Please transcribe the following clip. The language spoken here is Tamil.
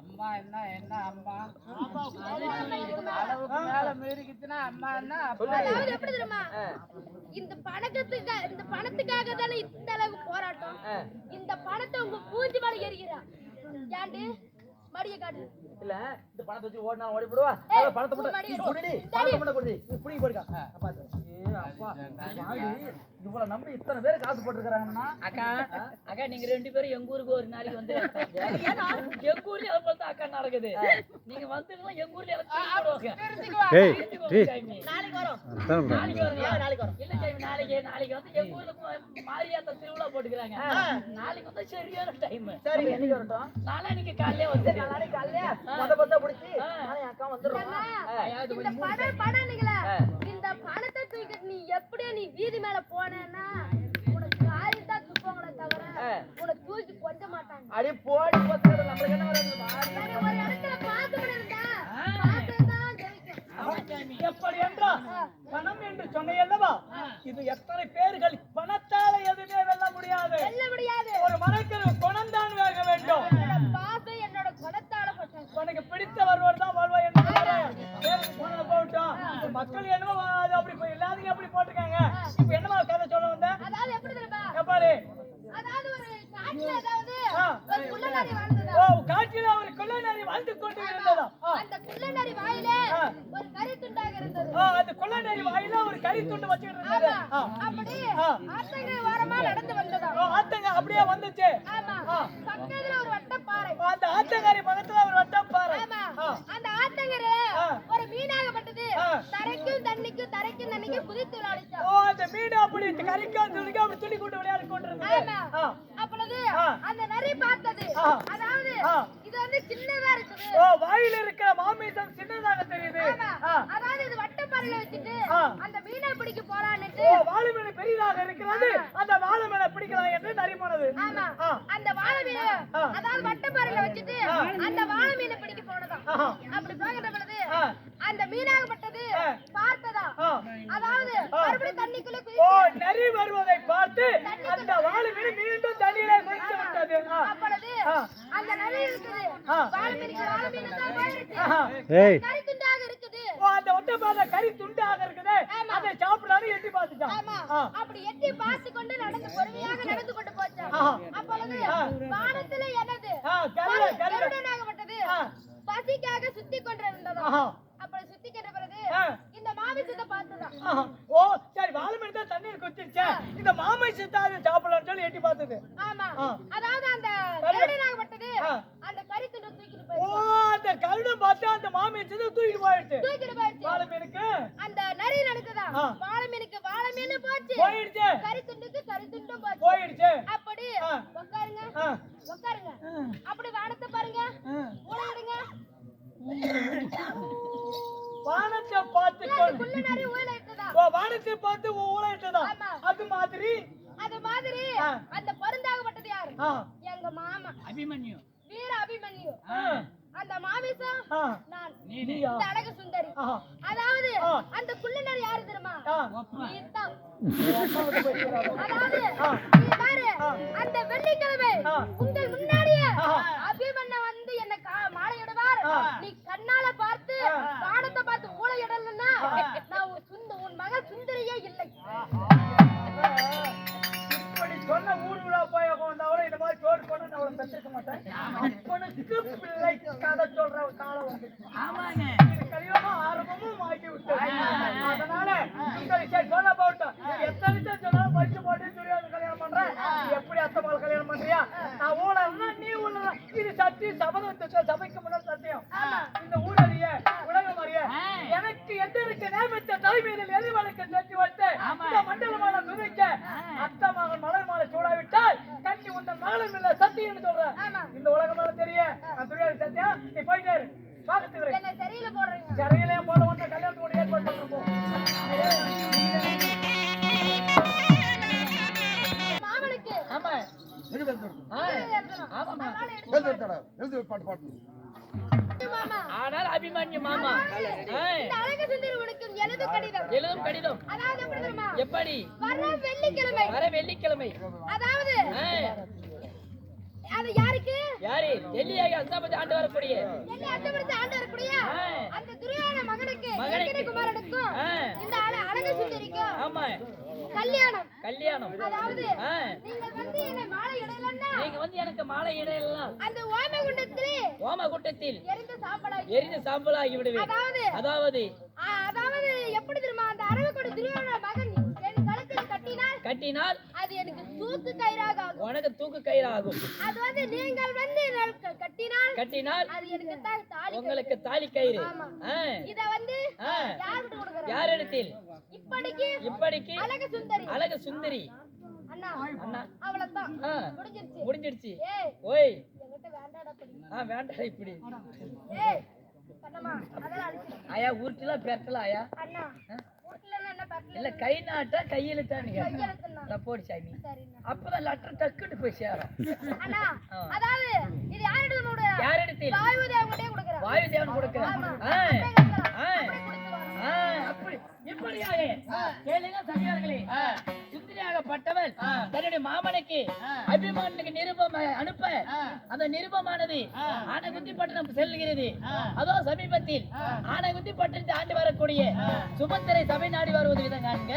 அம்மா என்ன என்ன அம்மா? அளவுக்கு மேல மீறிக்கிச்சுன்னா அம்மா என்ன அப்பா அதாவது எப்படி தெரியுமா? இந்த பணத்துக்கு இந்த பணத்துக்காக தானே இந்த அளவுக்கு போராட்டம். இந்த பணத்தை உங்க பூஞ்சி மேல எறிகிறா. ஏண்டு மடிய காட்டு. இல்ல இந்த பணத்தை வச்சு ஓடினா ஓடி போடுவா. பணத்தை மட்டும். குடிடி. பணத்தை மட்டும் குடிடி நீ புடி போடுக்கா பாத்து இவ்வளவு நம்பி இத்தனை பேர் காசு போட்டுருக்காங்கன்னா அக்கா அக்கா நீங்க ரெண்டு பேரும் எங்க ஊருக்கு ஒரு நாளைக்கு வந்து எங்க ஊர்ல அக்கா நடக்குது. நீங்க வந்தீங்கன்னா எங்க ஊர்ல நாளைக்கு வரோம். நாளைக்கு வரும். நாளைக்கு வரும். இல்ல ஜெயமி நாளைக்கு நாளைக்கு வந்து எங்க ஊர்ல மாரியாத்தா திருவிழா போட்டுக்கிறாங்க. நாளைக்கு வந்து சரியான டைம் சரி என்னைக்கு வரட்டும்? நாளைக்கு காலையிலே வந்து நாளைக்கு காலையில மொத புடிச்சு அக்கா வந்துடுறோம் வீதி மேல போனேன்னா உனக்கு காரி தான் துப்பாங்களே தவிர உன்னை தூக்கி கொஞ்ச மாட்டாங்க. அடி போடி பத்து நம்மளுக்கு என்ன வருது மாடி சரி, ஒரு இடத்துல பாத்து எப்படி என்றால் பணம் என்று சொன்னையல்லவா இது எத்தனை பேர்கள் பணத்தால எதுவுமே வெல்ல முடியாது. வெல்ல முடியாது. ஒரு மரக்கரு கறி துண்டு வச்சுக்கிட்டு இருந்தது ஆமா ஆ. அப்படி ஆ. ஆத்தங்கரை ஓரமா நடந்து வந்ததா ஆத்தங்க அப்படியே வந்துச்சு பக்கத்துல ஒரு வட்டப்பாறை அந்த ஆத்தங்காரி பக்கத்துல ஒரு ஆ. அந்த ஆத்தங்கரை. ஒரு மீனாகப்பட்டது. தரைக்கும் தண்ணிக்கும் தரைக்கும் தண்ணிக்கும் குதித்து விளையாடிச்சா ஓ அந்த மீன் அப்படி கறிக்கா துணிக்கா அப்படி துணி கொண்டு விளையாடி கொண்டு இருந்தது. அப்பொழுது. அந்த நரி பார்த்தது. அதாவது. இது வந்து சின்னதா இருக்குது ஓ வாயில இருக்கிற மாமிசம் சின்னதாக தெரியுது. அதாவது இது வட்டப்பாறையில வச்சுட்டு. அந்த மீனை பிடிக்க போறான்னுட்டு ஓ வாழை மீன் பெரிதாக இருக்கிறது அந்த வாழை மீனை பிடிக்கலாம் என்று நரிமானது ஆமா ஆ. அந்த வாழை மீனை. அதாவது வட்டப்பாறையில வச்சுட்டு அந்த வாழை மீனை பிடிக்க போனதாம். அப்படி போகிற பொழுது. அந்த மீனாகப்பட்டது. பார்த்ததா. அதாவது மறுபடியும் தண்ணிக்குள்ள ஓ நரி வருவதை பார்த்து அந்த வாழை மீன் மீண்டும் தண்ணீரை குதித்து விட்டது. அப்பொழுது. அந்த நரி இருக்குது. வாழை மீன் தான் போயிடுச்சு ஆஹா. ஏய் கறி துண்டாக இருக்குது ஒட்டை பாத கறி துண்டாக இருக்குது. அதை சாப்பிடாரு எட்டி பார்த்துட்டான். அப்படி எட்டி பார்த்து கொண்டு நடந்து பொறுமையாக நடந்து கொண்டு போச்சா ஆஹா. அப்பொழுது. வானத்துல என்னது. கருடனாகப்பட்டது. பசிக்காக சுத்தி கொண்டிருந்ததா. அப்படி சுத்தி கொண்ட பிறகு. இந்த மாமிசத்தை பார்த்ததா ஆஹா. ஓ சரி தான் தண்ணீர் குச்சிருச்சா இந்த மாமை சித்தா அதை சாப்பிடலாம்னு சொல்லி எட்டி பார்த்தது ஆமா. அதாவது அந்த கருட. கருடனாகப்பட்டது ஆ. அந்த கறி துண்டை தூக்கிட்டு ஓ போயிடுச்சு அந்த கருடம் பார்த்து அந்த மாமை சித்தா தூக்கிட்டு போயிடுச்சு தூக்கிட்டு போயிடுச்சு வாழை மீனுக்கு அந்த நரி நடக்குதா ஆ. வாழை மீனுக்கு வாழை மீன் போச்சு. போயிடுச்சு. கறி துண்டுக்கு கறி துண்டும் போச்சு. போயிடுச்சு. அப்படி. உட்காருங்க. உட்காருங்க அப்படி வானத்தை பாருங்க. மூளை விடுங்க வானத்தை பார்த்து அது கொண்டு குள்ள நரி ஊழல இருக்குதா ஓ வானத்தை பார்த்து ஊழையிட்டதா ஆமா. அது மாதிரி? அது மாதிரி. அந்த பருந்தாகப்பட்டது யாரு? எங்க மாமா. அபிமன்யு. வீர அபிமன்யு. அந்த மாமிசம். நான். அழகு சுந்தரி. ஆஹா. அந்த குள்ளனர் யாரு தெரியுமா. அதாவது பாரு அந்த வெள்ளிக்கிழமை. உங்கள் முன்னாடியே. அபிமன்ன வந்து என்ன மாலையிடுவார். நீ கண்ணால பார்த்து வானத்தை பார்த்து ஊழையிடலன்னா நான் சுந்த உன் மகள் சுந்தரியே இல்லை. சொன்ன ஊர் விழா போய் உட்கார்ந்தவளை இந்த மாதிரி நான் அவளை பெற்றிருக்க மாட்டேன். அப்பனுக்கு பிள்ளை கதை சொல்ற காலம் வந்து ஆமாங்க. சபைக்கு முன்னாடி சத்தியம். இந்த ஊழலிய உலகம் அறிய எனக்கு எந்த இருக்க நேமத்தை தலைமையில் எதிர்வழக்கு செஞ்சு வைத்து இந்த மண்டலமான அத்தை மகன் மலர் மாலை சூடாவிட்டால் கட்சி உந்த மகளும் இல்ல சத்தியம்னு சொல்றேன் இந்த உலகம் தெரிய நான் சத்தியம். நீ போயிட்டே இரு பாக்கத்துக்கு என்ன சரியில போடுறீங்க சரியிலே மாமா ஆனால் அபிமன்யு மாமா. ஏய், இந்த அழகு சுந்தரி உனக்கு எழுது கடிதம். எழுதும் கடிதம். அதாவது எப்படி தெரியுமா? எப்படி? வர வெள்ளிக்கிழமை. வர வெள்ளிக்கிழமை. அதாவது ஏய், டேய் டெல்லியாக ஆண்டு வரக்கூடிய. என்னை அச்சப்படுத்தி ஆண்டு வரக்கூடிய ஆ. அந்த துரியோதன மகனுக்கு மகனுக்கு. இலக்கிய குமாரனுக்கும் ஆ. இந்த அழ- அழகு சுந்தரிக்கும் ஆமா கல்யாணம். கல்யாணம். அதாவது. நீங்கள் வந்து என்னை மாலை இடலன்னா எனக்கு மாலை இடையெல்லாம் அந்த ஓமகுண்டத்திலே ஓம கூட்டத்தில் எரிந்து சாம்பலாகி எரிந்து சாம்பலாகி விடுவேன். அதாவது அதாவது அதாவது எப்படி தெரியுமா அந்த அரவக்கோடு துரியோதன மகன் என் கழுத்தில் கட்டினால் கட்டினால் அது எனக்கு தூக்கு கயிறாக ஆகும். உனக்கு தூக்கு கயிறாகும். அது வந்து நீங்கள் வந்து கட்டினால் கட்டினால் அது எனக்கு தாலி உங்களுக்கு தாலி கயிறு. இத வந்து. யார்கிட்ட கொடுக்குறேன் யாரிடத்தில் இப்படிக்கு இப்படிக்கு அழகு சுந்தரி. அழகு சுந்தரி. அண்ணா அவ்வளவுதான். முடிஞ்சிருச்சு. ஓய். ஆ வேண்டாம் இப்படி. ஏய் ஆயா உருட்டுலாம் பெரட்டலாம் ஆயா? இல்ல கை நாட்டா கையெழுத்துண்ணா நான் போடு சாமி. அப்பதான் லெட்டர் டக்குன்னு போய் சேரும். அதாவது இது யாரிடத்தில் தாய்வதி அவங்ககிட்டயே கொடுக்குறேன். வாயு தேவன் கொடுக்கிறேன். அப்படி இப்படியாக கேளுங்க சமயர்களே சுந்தரியாகப்பட்டவள் தன்னுடைய மாமனுக்கு அபிமானுக்கு நிருபம் அனுப்ப. அந்த நிருபமானது ஆனகுந்தி பட்டணம் செல்கிறது. அதோ சமீபத்தில் ஆனகுந்தி பட்டணத்தை ஆண்டு வரக்கூடிய சுமந்திரை சபை நாடி வருவது விதம் காண்க.